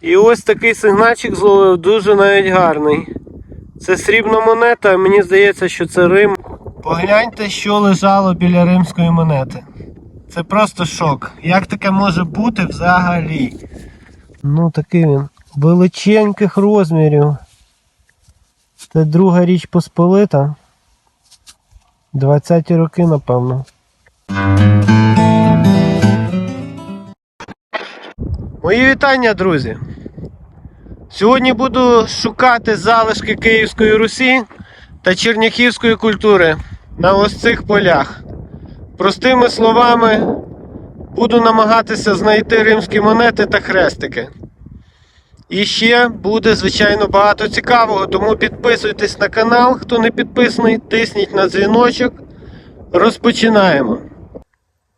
І ось такий сигнальчик зловив, дуже навіть гарний. Це срібна монета, мені здається, що це Рим. Погляньте, що лежало біля римської монети. Це просто шок. Як таке може бути взагалі? Ну, такий він. Величеньких розмірів. Це друга річ Посполита. 20-ті роки, напевно. Мої вітання, друзі! Сьогодні буду шукати залишки Київської Русі та черняхівської культури на ось цих полях. Простими словами, буду намагатися знайти римські монети та хрестики. І ще буде, звичайно, багато цікавого, тому підписуйтесь на канал, хто не підписаний, тисніть на дзвіночок. Розпочинаємо.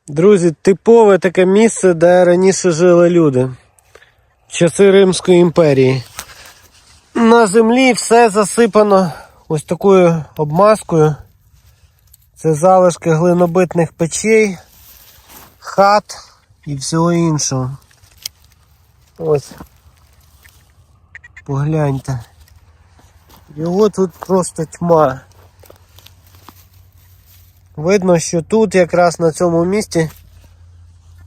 Друзі, типове таке місце, де раніше жили люди. Часи Римської імперії. На землі все засипано ось такою обмазкою. Це залишки глинобитних печей, хат і всього іншого. Ось. Погляньте. Його тут просто тьма. Видно, що тут якраз на цьому місці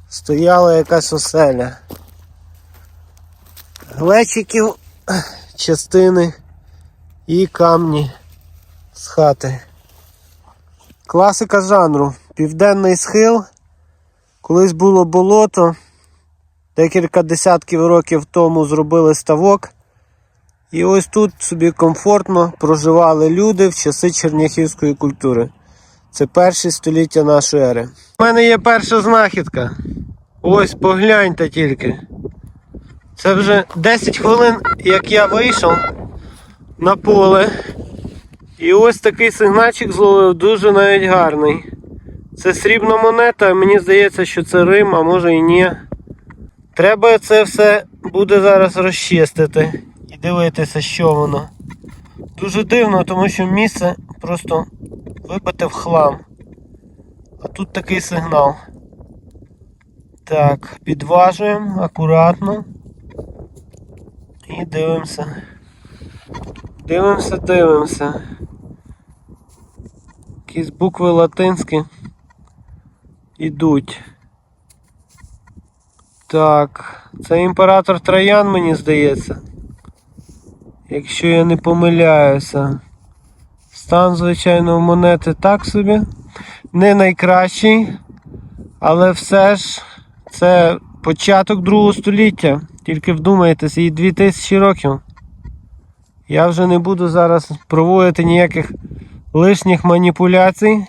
стояла якась оселя. Глечиків, частини і камні з хати. Класика жанру. Південний схил. Колись було болото. Декілька десятків років тому зробили ставок. І ось тут собі комфортно проживали люди в часи черняхівської культури. Це перші століття нашої ери. У мене є перша знахідка. Ось погляньте тільки. Це вже 10 хвилин, як я вийшов на поле. І ось такий сигнальчик зловив, дуже навіть гарний. Це срібна монета, мені здається, що це Рим, а може і ні. Треба це все буде зараз розчистити і дивитися, що воно. Дуже дивно, тому що місце просто вибите в хлам. А тут такий сигнал. Так, підважуємо акуратно. І дивимося. Дивимося, дивимося. Якісь букви латинські ідуть. Так, це імператор Троян, мені здається. Якщо я не помиляюся. Стан, звичайно, монети так собі. Не найкращий, але все ж це початок другого століття. Тільки вдумайтесь, їй 2000 років. Я вже не буду зараз проводити ніяких лишніх маніпуляцій.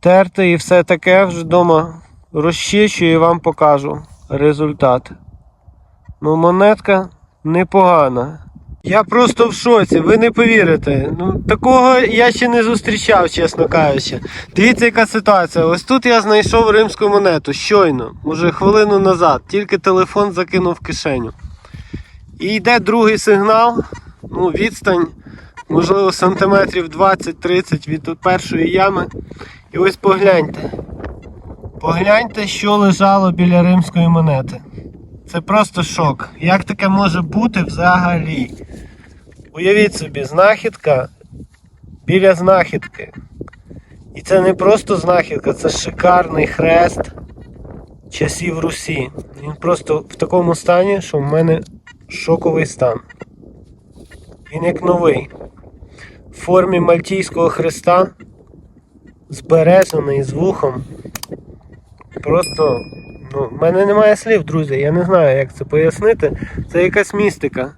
Терти і все таке вже вдома розчищу і вам покажу результат. Ну, монетка непогана. Я просто в шоці, ви не повірите. Ну, такого я ще не зустрічав, чесно кажучи. Дивіться, яка ситуація. Ось тут я знайшов римську монету щойно, може хвилину назад, тільки телефон закинув в кишеню. І йде другий сигнал, ну, відстань, можливо, сантиметрів 20-30 від першої ями. І ось погляньте. Погляньте, що лежало біля римської монети. Це просто шок. Як таке може бути взагалі? Уявіть собі, знахідка біля знахідки. І це не просто знахідка, це шикарний хрест часів Русі. Він просто в такому стані, що в мене шоковий стан. Він як новий. В формі мальтійського хреста, збережений з вухом. Просто, ну, в мене немає слів, друзі. Я не знаю, як це пояснити. Це якась містика.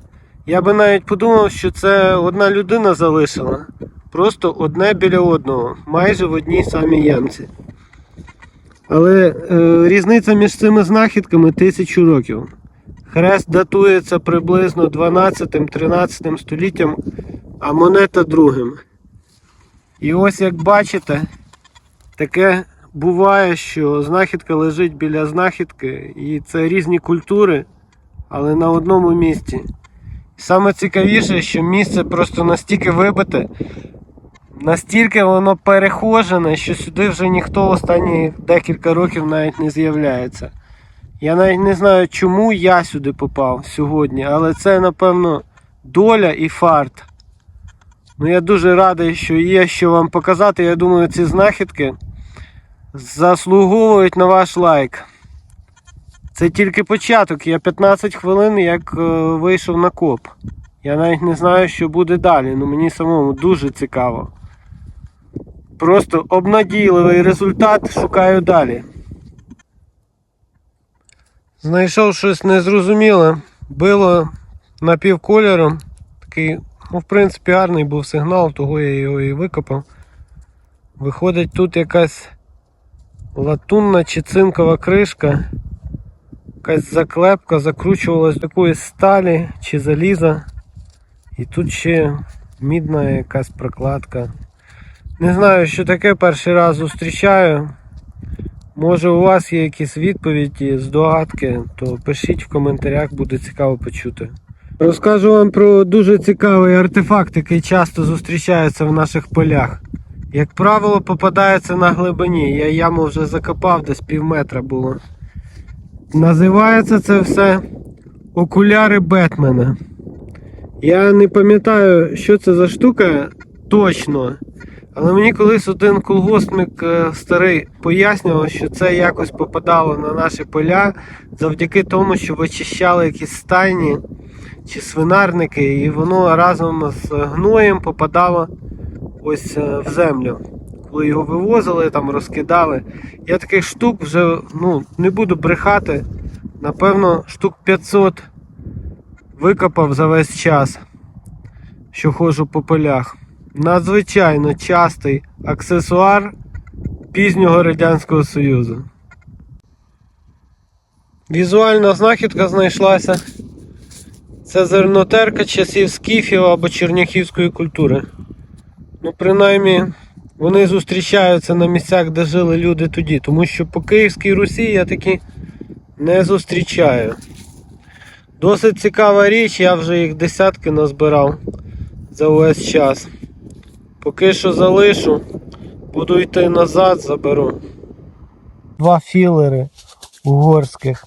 Я би навіть подумав, що це одна людина залишила. Просто одне біля одного, майже в одній самій ямці. Але е, різниця між цими знахідками тисячу років. Хрест датується приблизно 12-13 століттям, а монета другим. І ось як бачите, таке буває, що знахідка лежить біля знахідки, і це різні культури, але на одному місці. Саме цікавіше, що місце просто настільки вибите, настільки воно перехожене, що сюди вже ніхто останні декілька років навіть не з'являється. Я навіть не знаю, чому я сюди попав сьогодні, але це, напевно, доля і фарт. Ну, я дуже радий, що є що вам показати. Я думаю, ці знахідки заслуговують на ваш лайк. Це тільки початок. Я 15 хвилин як е, вийшов на коп. Я навіть не знаю, що буде далі. Ну мені самому дуже цікаво. Просто обнадійливий результат шукаю далі. Знайшов щось незрозуміле. Било напівкольором. Такий, ну, в принципі, гарний був сигнал, того я його і викопав. Виходить, тут якась латунна чи цинкова кришка. Якась заклепка закручувалась до якоїсь сталі чи заліза. І тут ще мідна якась прокладка. Не знаю, що таке перший раз зустрічаю. Може у вас є якісь відповіді, здогадки, то пишіть в коментарях, буде цікаво почути. Розкажу вам про дуже цікавий артефакт, який часто зустрічається в наших полях. Як правило, попадається на глибині. Я яму вже закопав, десь пів метра було. Називається це все окуляри Бетмена. Я не пам'ятаю, що це за штука точно. Але мені колись один колгоспник е, старий пояснював, що це якось попадало на наші поля завдяки тому, що вичищали якісь стайні чи свинарники, і воно разом з гноєм попадало ось е, в землю. Коли його вивозили, там розкидали. Я таких штук вже ну, не буду брехати. Напевно, штук 500 викопав за весь час, що ходжу по полях. Надзвичайно частий аксесуар пізнього Радянського Союзу. Візуальна знахідка знайшлася. Це зернотерка часів скіфів або черняхівської культури. Ну, принаймні, вони зустрічаються на місцях, де жили люди тоді, тому що по Київській Русі я такі не зустрічаю. Досить цікава річ, я вже їх десятки назбирав за увесь час. Поки що залишу, буду йти назад, заберу. Два філери угорських,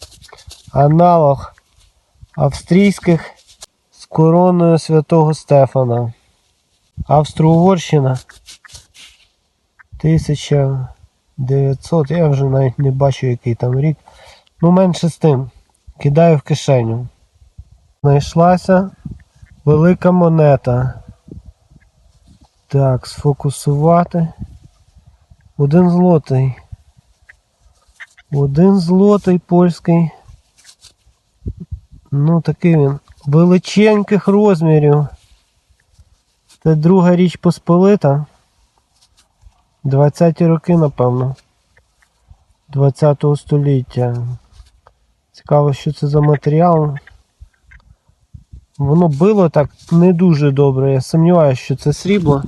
аналог австрійських з короною святого Стефана. Австро-Угорщина 1900, я вже навіть не бачу який там рік. Ну менше з тим. Кидаю в кишеню. Знайшлася велика монета. Так, сфокусувати. Один злотий. Один злотий польський. Ну, такий він. Величеньких розмірів. Це друга річ Посполита. 20-ті роки, напевно. 20-го століття. Цікаво, що це за матеріал. Воно било так не дуже добре. Я сумніваюся, що це срібло.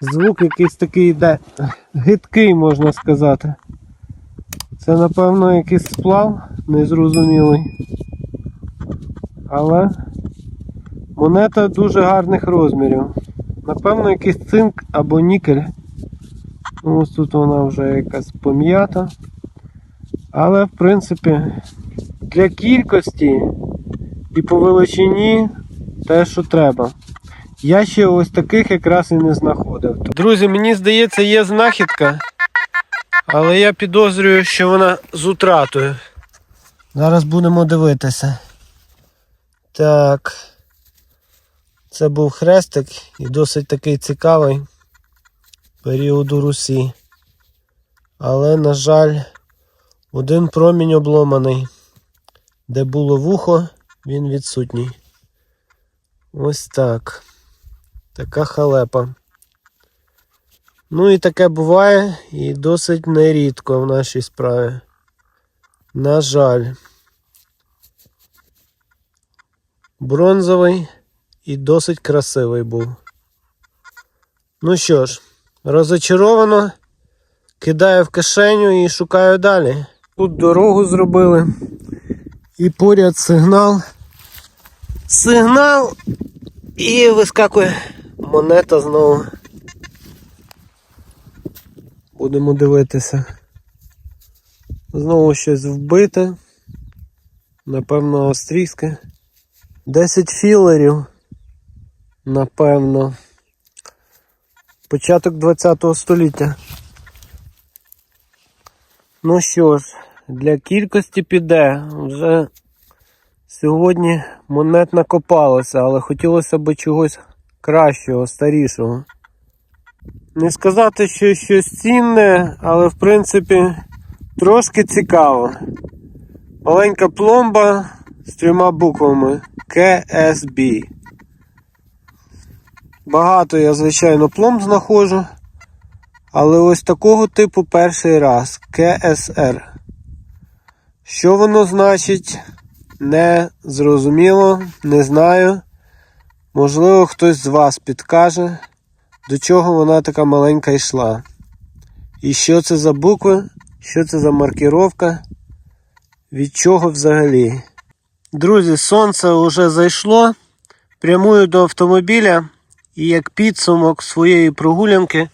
Звук якийсь такий йде гидкий, можна сказати. Це, напевно, якийсь сплав незрозумілий. Але монета дуже гарних розмірів. Напевно, якийсь цинк або нікель. Ну, Ось тут вона вже якась пом'ята. Але, в принципі, для кількості і по величині те, що треба. Я ще ось таких якраз і не знаходив. Друзі, мені здається, є знахідка, але я підозрюю, що вона з утратою. Зараз будемо дивитися. Так. Це був хрестик і досить такий цікавий періоду Русі. Але, на жаль, один промінь обломаний. Де було вухо, він відсутній. Ось так. Така халепа. Ну і таке буває і досить нерідко в нашій справі. На жаль. Бронзовий і досить красивий був. Ну що ж, розочаровано. Кидаю в кишеню і шукаю далі. Тут дорогу зробили. І поряд сигнал. Сигнал і вискакує монета знову. Будемо дивитися. Знову щось вбите. Напевно, австрійське. 10 філерів. Напевно. Початок 20 століття. Ну що ж, для кількості піде. Вже сьогодні монет накопалося, але хотілося б чогось кращого, старішого. Не сказати, що щось цінне, але в принципі трошки цікаво. Маленька пломба з трьома буквами КСБ. Багато я, звичайно, пломб знаходжу. Але ось такого типу перший раз КСР. Що воно значить? Не зрозуміло, не знаю. Можливо, хтось з вас підкаже, до чого вона така маленька йшла. І що це за букви, що це за маркіровка, від чого взагалі. Друзі, сонце вже зайшло. Прямую до автомобіля і як підсумок своєї прогулянки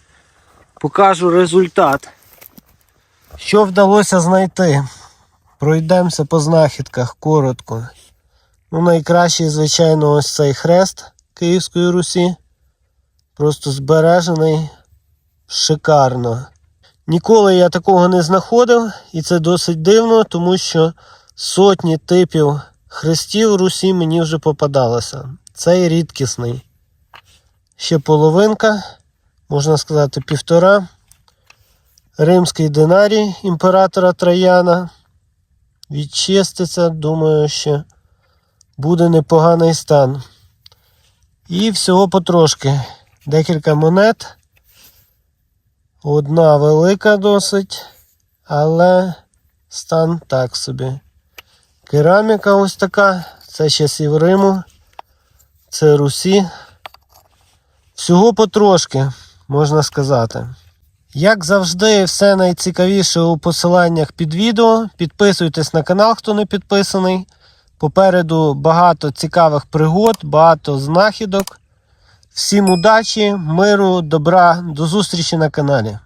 покажу результат. Що вдалося знайти? Пройдемося по знахідках коротко. Ну, найкращий, звичайно, ось цей хрест Київської Русі. Просто збережений шикарно. Ніколи я такого не знаходив, і це досить дивно, тому що сотні типів хрестів Русі мені вже попадалося. Цей рідкісний. Ще половинка, можна сказати, півтора. Римський динарій імператора Трояна. Відчиститься, думаю, що буде непоганий стан. І всього потрошки. Декілька монет. Одна велика досить, але стан так собі. Кераміка ось така. Це часів Риму. Це Русі. Всього потрошки, можна сказати. Як завжди, все найцікавіше у посиланнях під відео. Підписуйтесь на канал, хто не підписаний. Попереду багато цікавих пригод, багато знахідок. Всім удачі, миру, добра, до зустрічі на каналі.